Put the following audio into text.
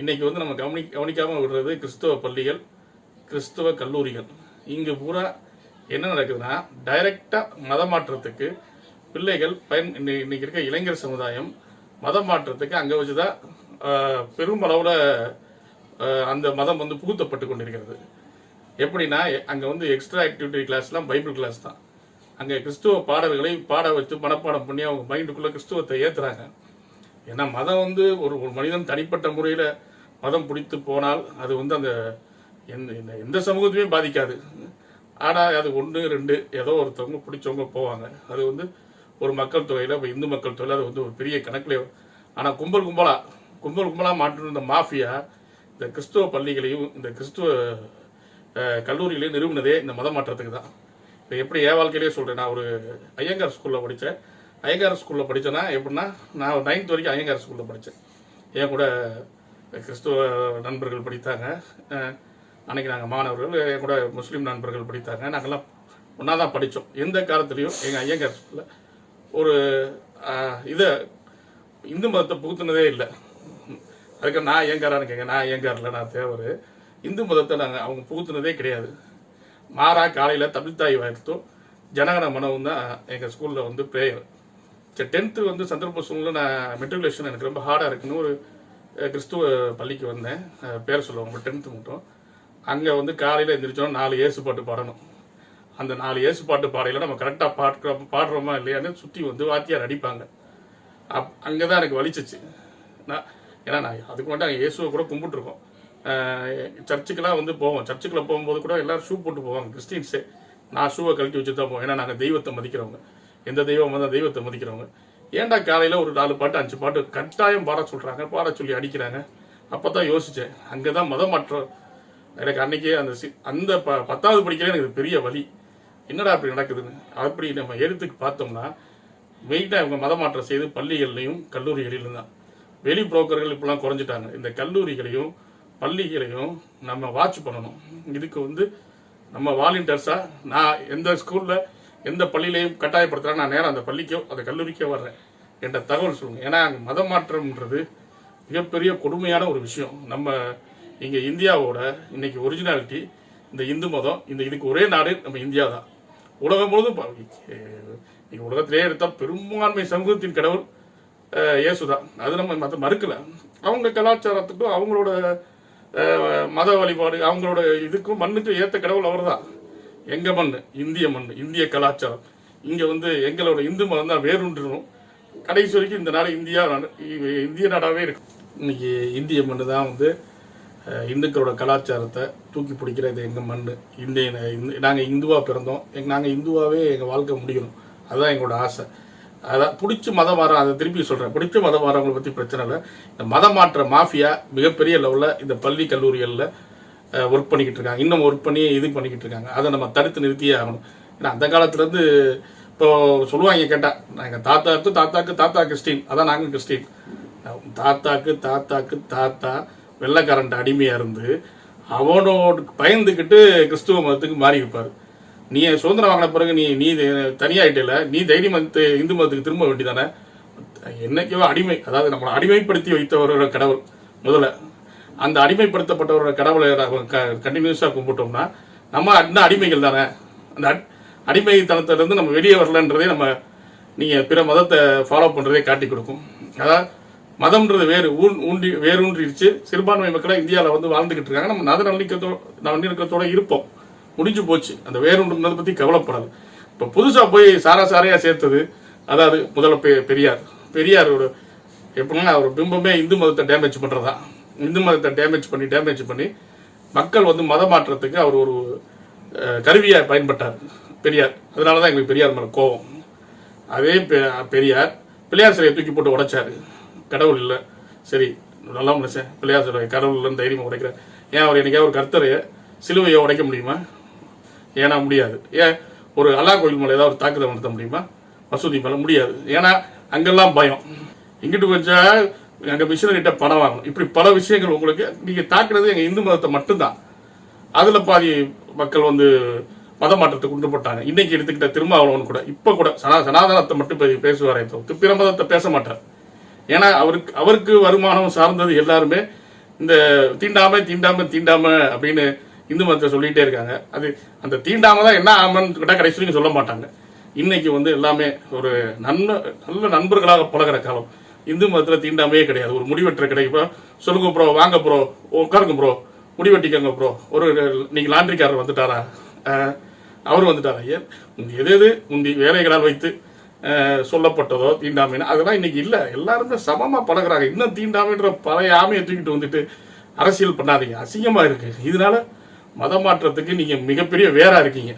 இன்னைக்கு வந்து நம்ம கவனி கவனிக்காமல் விடுறது கிறிஸ்தவ பள்ளிகள் கிறிஸ்தவ கல்லூரிகள். இங்கே பூரா என்ன நடக்குதுன்னா டைரக்டாக மத மாற்றத்துக்கு பிள்ளைகள் பயன் இன்னைக்கு இருக்க இளைஞர் சமுதாயம் மதம் மாற்றத்துக்கு அங்கே வச்சு தான் பெருமளவில் அந்த மதம் வந்து புகுத்தப்பட்டு கொண்டிருக்கிறது. எப்படின்னா அங்கே வந்து எக்ஸ்ட்ரா ஆக்டிவிட்டி கிளாஸ்லாம் பைபிள் கிளாஸ் தான். அங்கே கிறிஸ்துவ பாடல்களை பாட வச்சு மனப்பாடம் பண்ணி அவங்க மைண்டுக்குள்ளே கிறிஸ்துவத்தை ஏற்றுறாங்க ஏன்னா மதம் வந்து ஒரு ஒரு மனிதன் தனிப்பட்ட முறையில் மதம் பிடித்து போனால் அது வந்து அந்த எந்த எந்த- எந்த சமூகத்தையுமே பாதிக்காது. ஆனால் அது ஒன்று ரெண்டு ஏதோ ஒருத்தவங்க பிடிச்சவங்க போவாங்க. அது வந்து ஒரு மக்கள் தொகையில் இப்போ இந்து மக்கள் தொகையில் அது வந்து ஒரு பெரிய கணக்கில் ஆனால் கும்பல் கும்பலாக கும்பல் கும்பலாக மாற்று இந்த மாஃபியா இந்த கிறிஸ்துவ பள்ளிகளையும் இந்த கிறிஸ்துவ கல்லூரிகளையும் நிறுவனதே இந்த மத மாற்றத்துக்கு தான். இப்போ எப்படி என் வாழ்க்கையிலேயே சொல்கிறேன் நான் ஒரு ஐயங்கார் ஸ்கூலில் படித்தேன் ஐயங்கார் ஸ்கூலில் படித்தேன்னா எப்படின்னா நான் நைன்த் வரைக்கும் ஐயங்கார் ஸ்கூலில் படித்தேன் என் கூட கிறிஸ்துவ நண்பர்கள் படித்தாங்க. அன்றைக்கி நாங்கள் மாணவர்கள் என் கூட முஸ்லீம் நண்பர்கள் படித்தாங்க. நாங்கள்லாம் ஒன்றா தான் படித்தோம் எந்த காலத்துலேயும் எங்கள் ஐயங்கார் ஸ்கூலில் ஒரு இதை இந்து மதத்தை புகுத்துனதே இல்லை. அதுக்கு நான் ஐயங்காரான்னு கேங்க நான் ஐயங்காரில் நான் தேவர். இந்து மதத்தை நாங்கள் அவங்க புகுத்துனதே கிடையாது. மாறா காலையில் தமிழ்தாய் வாழ்த்தும் ஜனகன மனவும் தான் எங்கள் ஸ்கூலில் வந்து ப்ரேயர் சரி டென்த்து வந்து சந்தர்ப்ப சூழ்நிலை நான் மெட்ரிகுலேஷன் எனக்கு ரொம்ப ஹார்டாக இருக்குன்னு ஒரு கிறிஸ்துவ பள்ளிக்கு வந்தேன். பேர் சொல்லுவாங்க டென்த்து மட்டும். அங்கே வந்து காலையில் எந்திரிச்சோம் நாலு ஏசு பாட்டு பாடணும். அந்த நாலு ஏசு பாட்டு பாடையில் நம்ம கரெக்டாக பாடுற பாடுறோமா இல்லையான்னு சுற்றி வந்து வாத்தியார் அடிப்பாங்க. அப் அங்கே தான் எனக்கு வலிச்சிச்சு. நான் ஏன்னா நான் அதுக்கு மட்டும் அங்கே இயேசுவை கூட கும்பிட்டுருக்கோம். சர்ச்சுக்கெல்லாம் வந்து போவோம். சர்ச்சுக்குள்ளே போகும்போது கூட எல்லாரும் ஷூ போட்டு போவாங்க கிறிஸ்டின்ஸே. நான் ஷூவை கழட்டி வச்சு தான் போவோம் ஏன்னா நாங்கள் தெய்வத்தை மதிக்கிறவங்க. எந்த தெய்வம் வந்தால் தெய்வத்தை மதிக்கிறவங்க. ஏன்டா காலையில் ஒரு நாலு பாட்டு அஞ்சு பாட்டு கட்டாயம் பாட சொல்கிறாங்க பாட சொல்லி அடிக்கிறாங்க. அப்போ தான் யோசித்தேன் அங்கே தான் மத மாற்றம். எனக்கு அன்னைக்கே அந்த சி- அந்த ப பத்தாவது படிக்கல எனக்கு பெரிய வழி என்னடா அப்படி நடக்குதுன்னு? அப்படி நம்ம எடுத்துக்கு பார்த்தோம்னா மெயினாக இவங்க மதமாற்றம் செய்து பள்ளிகள்லையும் கல்லூரிகளிலும் தான். வெளி புரோக்கர்கள் இப்பெல்லாம் குறைஞ்சிட்டாங்க. இந்த கல்லூரிகளையும் பள்ளிகளையும் நம்ம வாட்ச் பண்ணணும். இதுக்கு வந்து நம்ம வாலண்டியர்ஸாக நான் எந்த ஸ்கூலில் எந்த பள்ளியிலையும் கட்டாயப்படுத்துகிறேன் நான் நேரம் அந்த பள்ளிக்கோ அந்த கல்லூரிக்கோ வர்றேன் என்ற தகவல் சொல்லுங்கள் ஏன்னா அங்க மத மாற்றம்ன்றது மிகப்பெரிய கொடுமையான ஒரு விஷயம். நம்ம இங்கே இந்தியாவோட இன்னைக்கு ஒரிஜினாலிட்டி இந்த இந்து மதம் இந்த இதுக்கு ஒரே நாடு நம்ம இந்தியா தான். உலகம் முழுதும் பா- இன்னைக்கு உலகத்திலே எடுத்தால் பெரும்பான்மை சமூகத்தின் கடவுள் இயேசுதான் அது நம்ம மற்ற மறுக்கல. அவங்க கலாச்சாரத்துக்கும் அவங்களோட மத வழிபாடு அவங்களோட இதுக்கும் மண்ணுக்கும் ஏற்ற கடவுள் அவர் தான் எங்க மண் இந்திய மண் இந்திய கலாச்சாரம். இங்க வந்து எங்களோட இந்து மதம் தான் வேறுன்றணும் கடைசி வரைக்கும் இந்த நாடு இந்தியா இந்திய நாடாவே இருக்கு. இன்னைக்கு இந்திய மண்ணு தான் வந்து இந்துக்களோட கலாச்சாரத்தை தூக்கி பிடிக்கிறது எங்கள் மண் இந்திய நாங்கள் இந்துவாக பிறந்தோம். எங் நாங்கள் இந்துவாகவே எங்கள் வாழ்க்கை முடியணும். அதுதான் எங்களோட ஆசை. அதான் பிடிச்ச மதம் மாறம் அதை திருப்பி சொல்கிறேன் பிடிச்ச மதம் மாறவங்களை பற்றி பிரச்சனை இல்லை. இந்த மதம் மாற்ற மாஃபியா மிகப்பெரிய லெவலில் இந்த பள்ளி கல்லூரிகளில் ஒர்க் பண்ணிக்கிட்டு இருக்காங்க. இன்னும் ஒர்க் பண்ணி இது பண்ணிக்கிட்டு இருக்காங்க. அதை நம்ம தடுத்து நிறுத்தியே ஆகணும். ஏன்னா அந்த காலத்துலேருந்து இப்போ சொல்லுவாங்க கேட்டால் எங்கள் தாத்தாக்கு தாத்தாக்கு தாத்தா கிறிஸ்டின் அதான் நாங்கள் கிறிஸ்டின். தாத்தாக்கு தாத்தாக்கு தாத்தா வெள்ளைக்காரன்ட்ட அடிமையாக இருந்து அவனோட பயந்துக்கிட்டு கிறிஸ்துவ மதத்துக்கு மாறி வைப்பார் நீ சுதந்திரம் வாங்கின பிறகு நீ நீ தனியாயிட்டல நீ தைரிய மதத்து இந்து மதத்துக்கு திரும்ப வேண்டியதானே? என்னைக்கோ அடிமை அதாவது நம்மளை அடிமைப்படுத்தி வைத்தவரோட கடவுள் முதல்ல. அந்த அடிமைப்படுத்தப்பட்டவரோட கடவுளை கண்டினியூஸாக கும்பிட்டோம்னா நம்ம இன்னும் அடிமைகள் தானே. அந்த அட்- அடிமைத்தனத்திலிருந்து நம்ம வெளியே வரலன்றதே நம்ம நீங்கள் பிற மதத்தை ஃபாலோ பண்ணுறதே காட்டி கொடுக்கும். அதாவது மதம்ன்றது வேறு ஊன் ஊன்றி வேரூன்றிடுச்சு சிறுபான்மை மக்களை இந்தியாவில் வந்து வாழ்ந்துகிட்டு இருக்காங்க. நம்ம நத நல்லிக்கத்தோட நல்லிணக்கத்தோட இருப்போம். முடிஞ்சு போச்சு. அந்த வேறுன்றதை பற்றி கவலைப்படாது. இப்போ புதுசாக போய் சாரா சாரையாக சேர்த்தது அதாவது முதல்ல பெ- பெரியார். பெரியாரோட எப்படின்னா அவர் பிம்பமே இந்து மதத்தை டேமேஜ் பண்ணுறதா இந்து மதத்தை டேமேஜ் பண்ணி டேமேஜ் பண்ணி மக்கள் வந்து மத மாற்றத்துக்கு அவர் ஒரு கருவியாக பயன்பட்டார். பெரியார். அதனால தான் எங்களுக்கு பெரியார் மேலே கோவம் அதே பெ- பெரியார் பிள்ளையார் சிலையை தூக்கி போட்டு உடைச்சாரு. கடவுள் இல்லை. சரி நல்லா மனுஷன். பிள்ளையார் சிலை கடவுள் இல்லைன்னு தைரியமாக உடைக்கிறேன் ஏன் அவர் எனக்கே ஒரு கர்த்தரைய சிலுவையை உடைக்க முடியுமா? ஏன்னா முடியாது. ஏன் ஒரு அல்லா கோயில் மேலே ஏதாவது ஒரு தாக்குதல் நடத்த முடியுமா? மசூதி மேலே முடியாது. ஏன்னா அங்கெல்லாம் பயம். இங்கிட்டு கொஞ்சம் அங்கே மிஷினரிட்ட பணம் வாங்கணும். இப்படி பல விஷயங்கள் உங்களுக்கு நீங்கள் தாக்குறது எங்கள் இந்து மதத்தை மட்டும்தான். அதில் பாதி மக்கள் வந்து மத மாற்றத்துக்கு உண்டுபட்டாங்க இன்னைக்கு எடுத்துக்கிட்ட திருமாவளவன் கூட இப்போ கூட சனா சனாதனத்தை மட்டும் பேசுவார் பேசுவாரே தவிர்த்து பிற மதத்தை பேச மாட்டார். ஏன்னா அவருக்கு அவருக்கு வருமானம் சார்ந்தது எல்லாருமே இந்த தீண்டாம தீண்டாம தீண்டாம அப்படின்னு இந்து மதத்தை சொல்லிகிட்டே இருக்காங்க. அது அந்த தீண்டாம தான் என்ன ஆமன்னு கேட்டால் கடைசி சொல்ல மாட்டாங்க. இன்னைக்கு வந்து எல்லாமே ஒரு நன்ம நல்ல நண்பர்களாக பழகிற காலம். இந்து மதத்தில் தீண்டாமையே கிடையாது. ஒரு முடிவெட்டுற கிடைக்கும் சொல்லுங்க ப்ரோ வாங்க ப்ரோ உட்காருங்க ப்ரோ முடிவெட்டிக்கங்க ப்ரோ ஒரு நீங்கள் லாண்ட்ரிக்காரர் வந்துட்டாரா? அவர் வந்துட்டாரா? ஏன்? முந்தி எது எது? உந்தி வேலைகளால் வைத்து சொல்லப்பட்டதோ தீண்டாமைன்னு. அதெல்லாம் இன்னைக்கு இல்லை. எல்லாருமே சமமாக பழகுறாங்க. இன்னும் தீண்டாமைன்ற பழைய ஆமையை தூக்கிட்டு வந்துட்டு அரசியல் பண்ணாதீங்க. அசிங்கமாக இருக்குது இதனால மதமாற்றத்துக்கு மாற்றத்துக்கு மிகப்பெரிய வேறாக இருக்கீங்க.